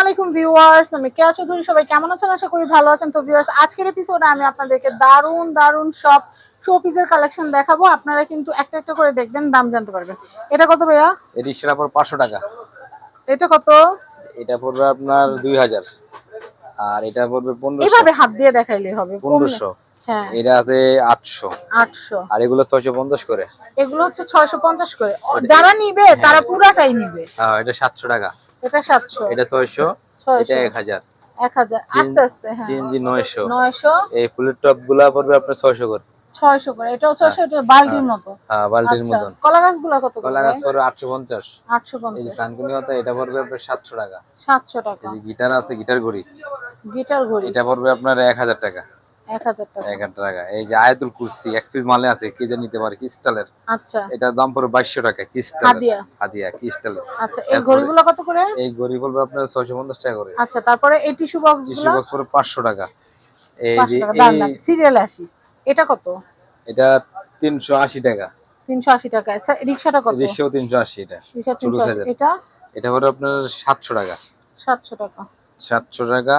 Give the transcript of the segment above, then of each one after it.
আলাইকুম ভিউয়ার্স আমি কেয়া চৌধুরী সবাই কেমন আছেন? আশা করি ভালো আছেন। তো ভিউয়ার্স আজকের এপিসোডে আমি আপনাদেরকে দারুণ দারুণ সব শোপিসের কালেকশন দেখাবো। আপনারা কিন্তু একটা একটা করে দেখবেন দাম জানতে পারবেন। এটা কত ভাইয়া? এই রিক্সাটা পর পাঁচশো টাকা। এটা কত? এটা পড়বে আপনার দুই হাজার। আর এটা পড়বে পনেরোশো। এভাবে হাত দিয়ে দেখাইলে হবে পনেরোশো। হ্যাঁ। এটা আছে আটশো। আটশো। আর এগুলো ছয়শো পঞ্চাশ করে। এগুলো হচ্ছে ছয়শো পঞ্চাশ করে। যারা নিবে তারা পুরাটাই নিবে। হ্যাঁ এটা সাতশো টাকা। এটা সাতশো। এটা ছয়শো এটা ছয়শো। এক হাজার। এক হাজার। চিন- আস্তে আস্তে হ্যাঁ। চিনজি নয়শো। নয়শো। এই ফুলের টপগুলা পড়বে আপনার ছয়শো করে। ছয়শো করে। এটাও ছয়শো এটা বালতির মতো। হ্যাঁ বালতির আচ্ছা। মতন। কলা গাছগুলা কত কলা গাছ পড়বে আটশো পঞ্চাশ। আটশো এই যে কানকুনি কথা এটা পড়বে আপনার সাতশো টাকা। সাতশো টাকা। এই গিটার আছে গিটার ঘড়ি। গিটার ঘড়ি। এটা পড়বে আপনার এক হাজার টাকা। হাজার টাকা। টাকা। এই যে আয়াতুল কুরসি এক পিস মালে আছে কে যে নিতে পারে ক্রিস্টালের। আচ্ছা। এটার দাম পড়বে বাইশশো টাকা ক্রিস্টাল হাদিয়া। হাদিয়া ক্রিস্টালের। আচ্ছা এই ঘড়িগুলো কত করে? এই গড়ি বলবে আপনার ছয়শো পঞ্চাশ টাকা করে। আচ্ছা তারপরে এই টিস্যু বক্স টিস্যু বক্স পড়বে পাঁচশো টাকা। এই যে এই সিরিয়াল আসি এটা কত? এটা টাকা। টাকা। আচ্ছা, কত? আশি এটা। আপনার সাতশো টাকা। সাতশো টাকা। সাতশো টাকা।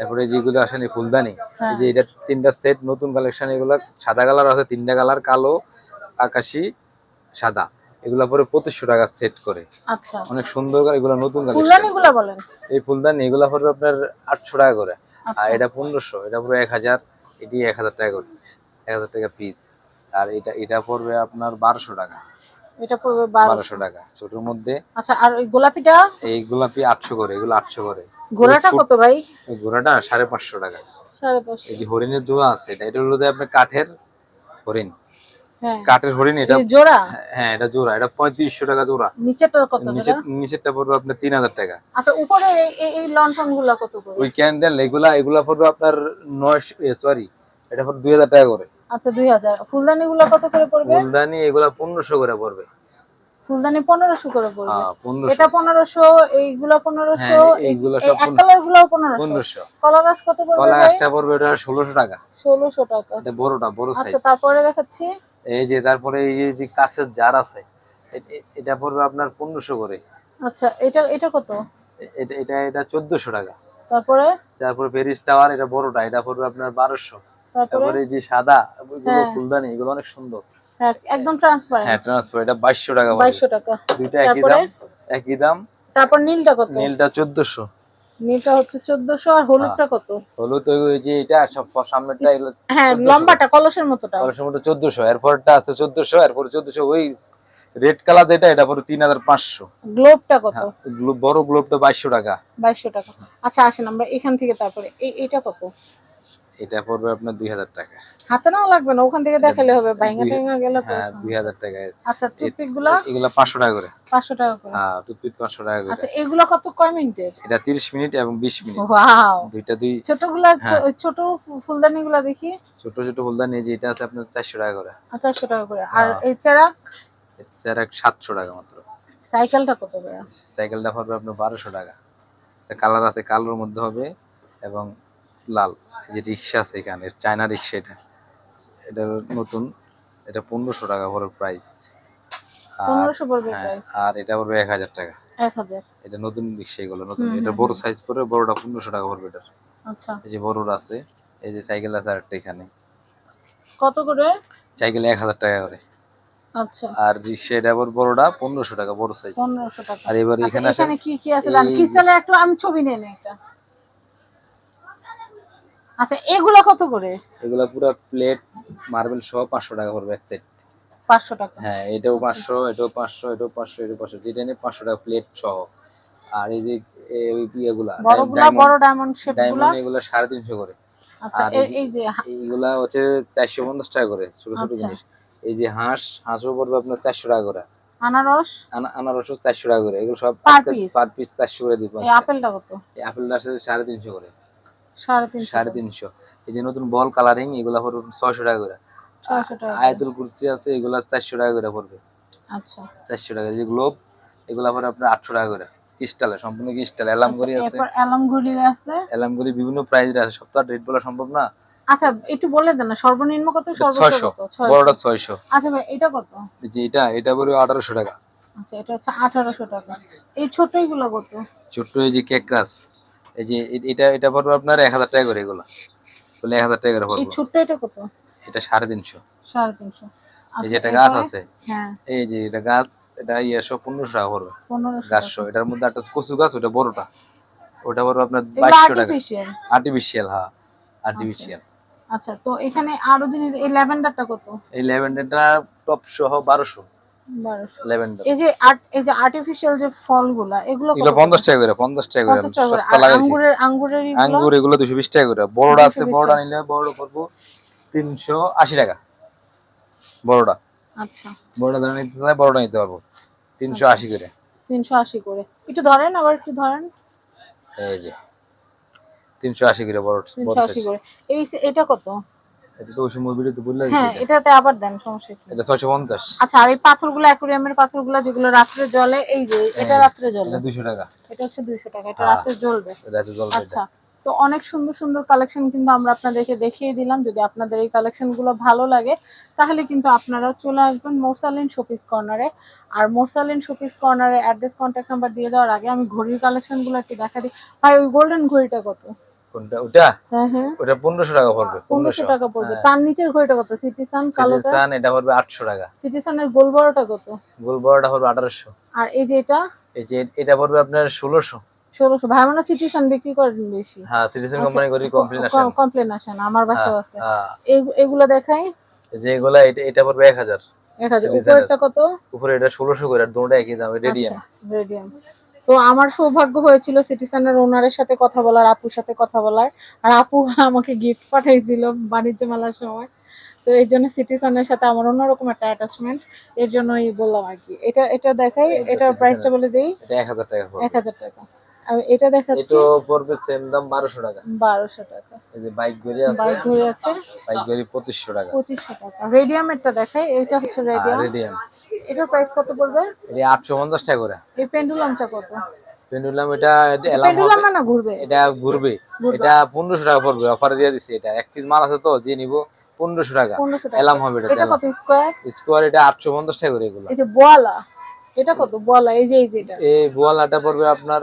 এরপরে যেগুলো আসেনি ফুলদানি। হ্যাঁ। যে এটা তিনটা সেট নতুন কালেকশন এগুলো সাদা কালার আছে তিনটা কালার কালো আকাশি সাদা। এগুলো পরে পঁচিশশো টাকা সেট করে। আচ্ছা। অনেক সুন্দর এগুলো নতুন বলেন। এই ফুলদানি এগুলো পড়বে আপনার আটশো টাকা করে। আর আচ্ছা এটা পনেরোশো এটা পরে এক হাজার এটি এক হাজার টাকা করে। এক হাজার টাকা পিস আর এটা এটা পড়বে আপনার বারোশো টাকা। এটা পড়বে বারো বারোশো টাকা। ছোটোর মধ্যে আচ্ছা আর ওই গোলাপিটা? এই গোলাপি আটশো করে এগুলো আটশো করে। ঘোড়াটা কত ভাই? এই ঘোড়াটা সাড়ে পাঁচশো টাকা। সাড়ে পাঁচশো। এই যে হরিণের জোড়া আছে এটা এটা হলো যে আপনার কাঠের হরিণ। হ্যাঁ। কাঠের হরিণ এটা জোড়া? হ্যাঁ এটা জোড়া এটা পঁয়ত্রিশশো টাকা জোড়া। নিচেরটা কত নিচে নিচেরটা পড়বে আপনার তিন হাজার টাকা। আচ্ছা উপরে এই- এই এই গুলা কত করে? ওই ক্যান্ডেল এগুলা এগুলা পড়বে আপনার নয়শো সরি এটা পড়বে দুই হাজার টাকা করে। আচ্ছা দুই হাজার। ফুলদানি গুলা কত করে পড়বে? ফুলদানি এগুলা পনেরোশো করে পড়বে। ফুলদানি পনেরোশো করে পড়বে। হ্যাঁ পনেরোশো। এটা পনেরোশো এইগুলা পনেরোশো হ্যাঁ, এইগুলা সব এক কালারগুলো পনেরোশো। পনেরোশো। কলা গাছ কত পড়বে কলা গাছটা পড়বে এটা ষোলোশো টাকা। ষোলোশো টাকা। এটা বড়টা বড় সাইজ আচ্ছা তারপরে দেখাচ্ছি। এই যে তারপরে এই যে কাছের জার আছে এটা পড়বে আপনার পনেরোশো করে। আচ্ছা এটা এটা কত? এটা এটা এটা চোদ্দশো টাকা। তারপরে? তারপরে প্যারিস টাওয়ার এটা বড়টা এটা পড়বে আপনার বারোশো। তারপরে? যে সাদা ওইগুলো হ্যাঁ। ফুলদানি এগুলো অনেক সুন্দর। হ্যাঁ একদম ট্রান্সপারেন্ট হ্যাঁ ট্রান্সফার এটা বাইশশো টাকা পড়বে। বাইশশো টাকা। দুইটা একই দাম একই দাম। তারপর নীলটা কত? নীলটা চোদ্দশো। নীলটা হচ্ছে চোদ্দশো আর হলুদটা কত? হলুদ ওই যে এটা সব সামনেরটা এগুলো হ্যাঁ লম্বাটা কলসের মতোটা। কলসের মধ্যে চোদ্দশো এরপরটা আছে চোদ্দশো এরপর চোদ্দশো ওই রেড কালার যেটা এটা পরে তিন হাজার পাঁচশো। গ্লোবটা কত? হ্যাঁ গ্লো- বড় গ্লোবটা বাইশশো টাকা। বাইশশো টাকা। আচ্ছা আসেন আমরা এখান থেকে তারপরে এই এইটা কত? এটা পড়বে আপনার দুই হাজার টাকা। হাতে নাও লাগবে না ওখান থেকে দেখালে হবে ভাইঙ্গা দুই- টেঙ্গা গেলে হ্যাঁ দুই হাজার টাকা। আচ্ছা টুথপিকগুলা এগুলা পাঁচশো টাকা করে। পাঁচশো টাকা করে। হ্যাঁ টুথপিক পাঁচশো টাকা করে। আচ্ছা এগুলো কত কয় মিনিটের? এটা তিরিশ মিনিট এবং বিশ মিনিট। ওয়াও। দুইটা দুই ছোটগুলা হ্যাঁ। ছোট ফুলদানি গুলা দেখি। ছোট ছোট ফুলদানি যে এটা আছে আপনার চারশো টাকা করে। চারশো টাকা করে। আর হ্যাঁ। এই চেরাক? এক সাতশো টাকা মাত্র। সাইকেলটা কত করে? সাইকেলটা পড়বে আপনার বারোশো টাকা। কালার আছে কালোর মধ্যে হবে এবং লাল যে রিক্সা আছে এখানে চায়না রিক্সা এটা। এটা নতুন এটা পনেরোশো টাকা পড়ে প্রাইস আর হ্যাঁ, আর এটা পড়বে এক হাজার টাকা। এটা নতুন রিক্সা এগুলো নতুন। এটা বড় সাইজ পড়বে বড়টা পনেরোশো টাকা পড়বে এটা আচ্ছা। এই যে বড়টা আছে এই যে সাইকেল আছে আরেকটা এখানে। কত করে? সাইকেল এক হাজার টাকা করে। আচ্ছা। আর রিক্সা এটা আবার বড়টা পনেরোশো টাকা বড় সাইজ টাকা। আর এবার আচ্ছা, এখানে কি কি আছে? একটু আমি ছবি নেন একটা। আচ্ছা এগুলো কত করে? এগুলা পুরো প্লেট মার্বেল সহ পাঁচশো টাকা পড়বে এক সেট পাঁচশো টাকা। হ্যাঁ এটাও পাঁচশো এটাও পাঁচশো এটাও পাঁচশো এটাও পাঁচশো যেটা নিয়ে পাঁচশো টাকা প্লেট সহ। আর এই যে ওই ইয়েগুলা বড়গুলা বড় ডায়মন্ড শেপগুলা? ডায়মন্ড এগুলো সাড়ে তিনশো করে। আচ্ছা এই- যে এইগুলা হচ্ছে চারশো পঞ্চাশ টাকা করে ছোট ছোট আচ্ছা। জিনিস। এই যে হাঁস হাঁসও পড়বে আপনার চারশো টাকা করে। আনারস? আনা- আনারসও চারশো টাকা করে। এগুলো সব পার পিস চারশো করে দিব এই আপেলটা কত? এই আপেলটা আছে সাড়ে তিনশো করে। সাড়ে তিনশো। এই যে নতুন বল কালারিং এগুলা পড়বে ছয়শো টাকা করে। আয়াতুল কুরসি আছে এগুলা চারশো টাকা করে পড়বে। আচ্ছা। চারশো টাকা। যে গ্লোব এগুলা পরে আপনার আটশো টাকা করে। ক্রিস্টালে সম্পূর্ণ ক্রিস্টাল অ্যালামগুড়ি আচ্ছা, আছে। এরপর অ্যালাম ঘড়ি আছে। অ্যালামগুড়ি বিভিন্ন প্রাইস আছে। সব তো রেট বলা সম্ভব না। আচ্ছা একটু বলে দেন না সর্বনিম্ন কত? সর্বোচ্চ ছয়শো। কত বড়টা ছয়শো। আচ্ছা ভাই এটা কত? যে এটা এটা পড়বে আঠারোশো টাকা। আচ্ছা এটা হচ্ছে আঠারোশো টাকা। এই ছোটগুলো কত? ছোট্ট এই যে কেকরাস এই যে এটা এটা পড়বে আপনার এক হাজার টাকা করে এগুলো। এক হাজার টাকা করে এই পড়বে। ছোট্ট এটা কত? এটা সাড়ে তিনশো। সাড়ে তিনশো। এই যে আচ্ছা, একটা গাছ আছে হ্যাঁ। এই যে এটা গাছ এটা ইয়েশো পনেরোশো টাকা পড়বে। পনেরোশো গাছশো এটার মধ্যে একটা কচু গাছ ওটা বড়টা। ওটা পড়বে আপনার এগুলো বাইশশো টাকা। আর্টিফিশিয়াল আর্টিফিশিয়াল হ্যাঁ আর্টিফিশিয়াল আচ্ছা তো এখানে আরও জিনিস এই ল্যাভেন্ডারটা কত? এই ল্যাভেন্ডারটা টপ সহ বারোশো বারোশো। ল্যাভেন্ডার এই যে আর্ট এই যে আর্টিফিশিয়াল যে ফলগুলা এগুলো এগুলো পঞ্চাশ টাকা করে পঞ্চাশ টাকা করে। পঞ্চাশ টাকা করে। সস্তা আর আঙ্গুরের আঙ্গুরের আঙ্গুর এগুলো দুশো বিশ টাকা করে। বড়টা আছে 220 বড়টা নিলে বড় পড়ব টাকা। বড়টা। আচ্ছা। বড়টা নিতে চাই বড়টা নিতে পারব। তিনশো আশি করে। তিনশো আশি করে। একটু ধরেন আবার একটু ধরেন। এই যে। তিনশো আশি করে বড় বড় তিনশো আশি size। করে। এই এটা কত? এটা তো ভিডিওতে বললে হ্যাঁ এটাতে আবার দেন সমস্যা এটা ছয়শো পঞ্চাশ। আচ্ছা আর এই পাথরগুলো অ্যাকুরিয়ামের পাথরগুলো যেগুলো রাত্রে জ্বলে এই যে এটা হ্যাঁ, রাত্রে জ্বলে? এটা দুশো টাকা। এটা হচ্ছে দুইশো টাকা এটা হ্যাঁ। রাত্রে জ্বলবে। এটা এত জল আচ্ছা তো অনেক সুন্দর সুন্দর কালেকশন কিন্তু আমরা আপনাদেরকে দেখিয়ে দিলাম। যদি আপনাদের এই কালেকশনগুলো ভালো লাগে তাহলে কিন্তু আপনারা চলে আসবেন মোরসালিন শোপিস কর্নারে। আর মোরসালিন শোপিস কর্নারে অ্যাড্রেস কন্ট্যাক্ট নাম্বার দিয়ে দেওয়ার আগে আমি ঘড়ির কালেকশনগুলো একটু দেখা দিই। ভাই ওই গোল্ডেন ঘড়িটা কত? কোনটা? ওটা? হ্যাঁ হ্যাঁ। ওটা পনেরোশো টাকা পড়বে পনেরোশো টাকা পড়বে। হ্যাঁ। তার নিচের ঘড়িটা কত? সিটিসান কালোটা সিটিসান এটা পড়বে আটশো টাকা। সিটিসানের গোল বড়টা কত? গোল বড়টা পড়বে আঠারোশো। আর এই যে এটা? এই যে এটা পড়বে আপনার ষোলোশো। ভাই মানে সিটিসান বিক্রি করেন বেশি। হ্যাঁ সিটিসেন আচ্ছা, কোম্পানি করি কমপ্লেন আসেন কমপ্লেন আসে না আমার বাসাও আছে। এই- এগুলো দেখাই। যে এগুলা এটা এটা পড়বে এক হাজার। এক হাজার। Citizen-এর। উপরেরটা কত? উপরে এটা ষোলোশো করে আর দুটো একই দাম রেডিয়াম। রেডিয়াম। তো আমার সৌভাগ্য হয়েছিল সিটি সেন্টার ওনারের সাথে কথা বলার আপুর সাথে কথা বলার। আর আপু আমাকে গিফট পাঠাইছিল বাণিজ্য মেলার সময়। তো এই জন্য সিটি সানের সাথে আমার অন্যরকম একটা অ্যাটাচমেন্ট এর জন্যই বললাম আর কি। এটা এটা দেখাই এটা এটার প্রাইসটা বলে দিই। এটা এক হাজার টাকা। এক হাজার টাকা। এটা দেখাচ্ছি। এটা পড়বে সেম দাম বারোশো টাকা। বারোশো টাকা। এই যে বাইক আছে বাইক আছে। বাইক গড়ি পঁচিশশো টাকা। পঁচিশশো টাকা। রেডিয়ামেরটা দেখাই এটা হচ্ছে রেডিয়াম রেডিয়াম এটার প্রাইস কত পড়বে? এটা আটশো পঞ্চাশ টাকা করে। এই পেন্ডুলামটা কত? পেন্ডুলাম এটা এলাম পেন্ডুলাম না ঘুরবে? এটা ঘুরবে। এটা পনেরোশো টাকা পড়বে। অফারে দিয়ে দিচ্ছি এটা। এক পিস মাল আছে তো যে নিবো পনেরোশো টাকা। পনেরোশো এলাম হবে এটা এটা কত? স্কোয়ার স্কোয়ার এটা আটশো পঞ্চাশ টাকা করে এগুলো। এই যে বোয়ালা। এটা কত? বোয়ালা এই যে এই যেটা এই বোয়ালাটা পড়বে আপনার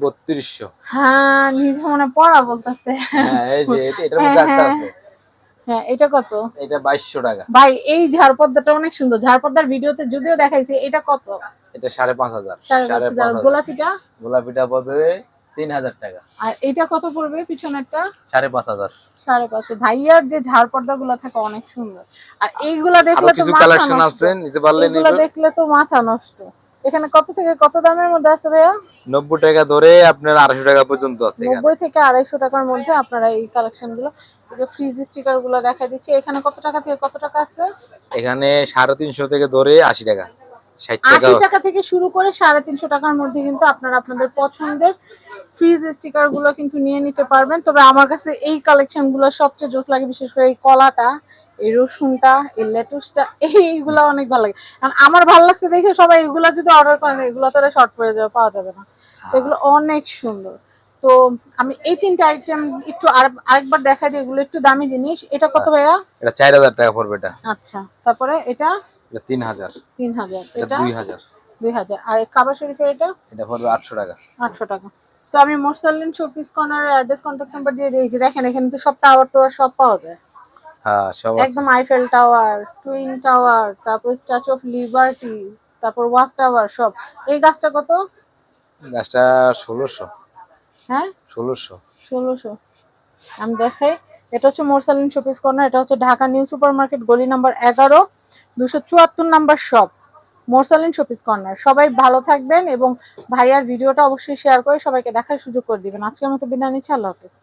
বত্রিশশো। হ্যাঁ নিজে মনে পড়া বলতেছে। হ্যাঁ এই যে এটা- এটার মধ্যে একটা আছে। হ্যাঁ এটা কত? এটা টাকা। ভাই এই ঝাড়পদ্মাটা অনেক সুন্দর। ঝাড়পদ্মার ভিডিওতে যদিও দেখাইছে এটা কত? গোলাপিটা? পড়বে টাকা। আর এটা কত পড়বে পিছনেরটা? ভাইয়ার যে ঝাড়পর্দা গুলো থাকে অনেক সুন্দর। আর এইগুলা দেখলে তো মাথা নষ্ট। দেখলে তো মাথা নষ্ট। এখানে কত থেকে কত দামের মধ্যে আছে ভাইয়া? নব্বই টাকা ধরে আপনার আড়াইশো টাকা পর্যন্ত আছে এখানে। নব্বই থেকে আড়াইশো টাকার মধ্যে আপনারা এই কালেকশনগুলো এই যে ফ্রিজ স্টিকারগুলো দেখা দিচ্ছে। এখানে কত টাকা থেকে কত টাকা আছে? এখানে সাড়ে তিনশো থেকে ধরে আশি টাকা ষাট টাকা আশি টাকা থেকে শুরু করে সাড়ে তিনশো টাকার মধ্যে কিন্তু আপনারা আপনাদের পছন্দের ফ্রিজ স্টিকারগুলো কিন্তু নিয়ে নিতে পারবেন। তবে আমার কাছে এই কালেকশনগুলো সবচেয়ে জোস লাগে বিশেষ করে এই কলাটা। এই রসুনটা এই লেটুসটা এইগুলো অনেক ভালো লাগে। কারণ আমার ভালো লাগছে দেখে সবাই এগুলো যদি অর্ডার করেন এগুলো তো শর্ট পড়ে যাবে পাওয়া যাবে না। এগুলো অনেক সুন্দর। তো আমি এই তিনটা আইটেম একটু আর- আরেকবার দেখা দিই এগুলো একটু দামি জিনিস। এটা কত ভাইয়া? এটা চার হাজার টাকা পড়বে এটা। আচ্ছা তারপরে এটা? এটা তিন হাজার। তিন হাজার। এটা এটা? দুই হাজার। দুই হাজার। আর কাবার শরীফের এটা? এটা পড়বে আটশো টাকা। আটশো টাকা। তো আমি মোস্তালিন শোপিস কর্নারের অ্যাড্রেস কন্ট্যাক্ট নাম্বার দিয়ে দিয়েছি। দেখেন এখানে তো সব টাওয়ার টাওয়ার সব পাওয়া যায়। হ্যাঁ সব একদম আইফেল টাওয়ার টুইন টাওয়ার তারপর স্ট্যাচু অফ লিবার্টি তারপর ওয়াচ টাওয়ার সব। এই গাছটা কত? গাছটা ষোলোশো। হ্যাঁ? ষোলোশো। ষোলোশো। আমি দেখাই এটা হচ্ছে মোরসালিন শপিস কর্নার এটা হচ্ছে ঢাকা নিউ সুপার মার্কেট গলি নাম্বার এগারো দুশো চুয়াত্তর number shop Morsalin showpiece corner সবাই ভালো থাকবেন এবং ভাইয়ার ভিডিওটা অবশ্যই শেয়ার করে সবাইকে দেখার সুযোগ করে দিবেন। আজকের মতো বিদায় নিচ্ছি আল্লাহ হাফিজ।